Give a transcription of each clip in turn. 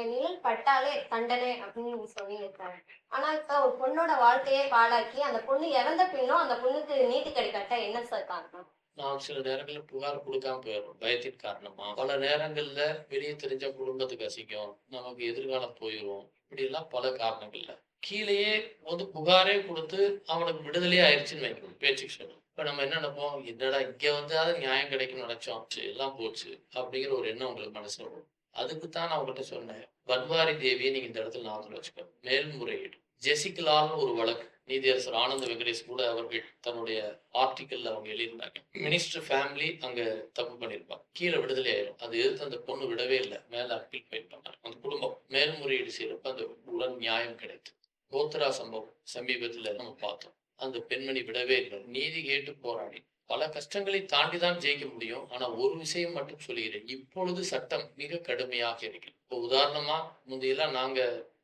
நீங்க நிழல் பட்டாலே தண்டனை அப்படின்னு சொன்னீங்க சார் ஆனா இப்ப ஒரு பொண்ணோட வாழ்க்கையே பாழாக்கி அந்த பொண்ணு இறந்த பின்னும் அந்த பொண்ணுக்கு நீதி கிடைக்காட்டா என்ன சார் காரணம்? நான் சில நேரங்களில் புகார் கொடுக்காம போயிடும் பயத்தின் காரணமா. பல நேரங்கள்ல வெளியே தெரிஞ்ச குடும்பத்துக்கு அசிக்கும் நமக்கு எதிர்காலம் போயிடும் இப்படி எல்லாம் பல காரணங்கள்ல. கீழேயே வந்து புகாரே கொடுத்து அவனுக்கு விடுதலையே ஆயிடுச்சுன்னு வைக்கணும் பேச்சுக்கு சொல்லணும் இப்ப நம்ம என்ன நினைப்போம்? என்னடா இங்க வந்து அது நியாயம் கிடைக்கும்னு நினைச்சோம்? எல்லாம் போச்சு அப்படிங்கிற ஒரு எண்ணம் உங்களுக்கு மனசுல வரும். அதுக்கு தான் நான் உங்ககிட்ட சொன்னேன். பன்வாரி தேவியை நீங்க இந்த இடத்துல ஞாபகம் வச்சுக்கணும். மேல்முறையீடு. ஜெசிகலால்னு ஒரு வழக்கு. நீதியரசர் ஆனந்த வெங்கடேஷ் கூட அவர்கள் தன்னுடைய ஆர்டிக்கல்ல அவங்க எழுதியிருந்தாங்க. மினிஸ்டர் ஃபேமிலி அங்க தப்பு பண்ணியிருப்பாங்க. கீழே விடுதலை ஆயிரும். அது எதிர்த்து அந்த பொண்ணு விடவே இல்லை. மேல அப்பீல் ஃபைல் பண்ணாங்க அந்த குடும்பம் மேல்முறையீடு செய்யறப்ப அந்த உடன் நியாயம் கிடைத்து கோத்ரா சம்பவம் சமீபத்துல நம்ம பார்த்தோம். அந்த பெண்மணி விடவே இல்லை. நீதி கேட்டு போராடி பல கஷ்டங்களை தாண்டி தான் ஜெயிக்க முடியும். ஆனா ஒரு விஷயம் மட்டும் சொல்லுகிறேன். இப்பொழுது சட்டம் மிக கடுமையாக இருக்கு இப்போ உதாரணமா முந்தையெல்லாம் நாங்க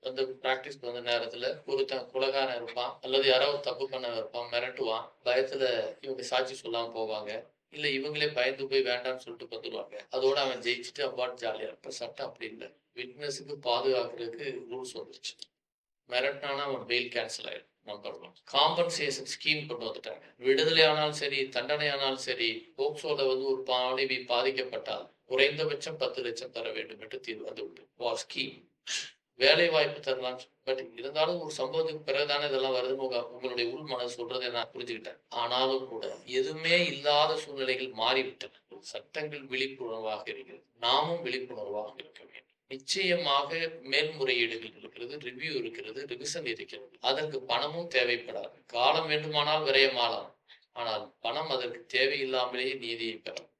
வந்து பிராக்டிஸ் வந்த நேரத்துல ஒருத்தன் குலகான இருப்பான் அல்லது யாராவது தப்பு பண்ண இருப்பான் மிரட்டுவான் பயத்துல இவங்க சாட்சி சொல்லாம போவாங்க இல்ல இவங்களே பயந்து போய் வேண்டாம்னு சொல்லிட்டு வந்துடுவாங்க அதோட அவன் ஜெயிச்சுட்டு அப்பாட் ஜாலியா இருப்பான். சட்டம் அப்படி இல்லை. விட்னஸுக்கு பாதுகாக்கிறதுக்கு ரூல்ஸ் வந்துருச்சு. மிரட்டினானா அவன் பெயில் கேன்சல் ஆயிடும். நம்பர் காம்பன்சேஷன் ஸ்கீம் கொண்டு வந்துட்டாங்க. விடுதலை ஆனாலும் சரி தண்டனை ஆனாலும் சரி போக்சோல வந்து ஒரு மாணவி பாதிக்கப்பட்டால் குறைந்தபட்சம் பத்து லட்சம் தர வேண்டும் என்று தீர்வு வந்து உண்டு வா ஸ்கீம் வேலை வாய்ப்பு தரலாம். பட் இருந்தாலும் ஒரு சம்பவத்துக்கு பிறகுதானே இதெல்லாம் வருது. உங்களுடைய உள் மனசு சொல்றதை நான் புரிஞ்சுக்கிட்டேன். ஆனாலும் கூட எதுவுமே இல்லாத சூழ்நிலைகள் மாறிவிட்டன. சட்டங்கள் விழிப்புணர்வாக இருக்கிறது. நாமும் விழிப்புணர்வாக இருக்க வேண்டும். நிச்சயமாக மேல்முறையீடுகள் இருக்கிறது ரிவ்யூ இருக்கிறது ரிவிஷன் இருக்கிறது. அதற்கு பணமும் தேவைப்படாது. காலம் வேண்டுமானால் விரயமாலாம் ஆனால் பணம் அதற்கு தேவையில்லாமலேயே நீதியை பெறும்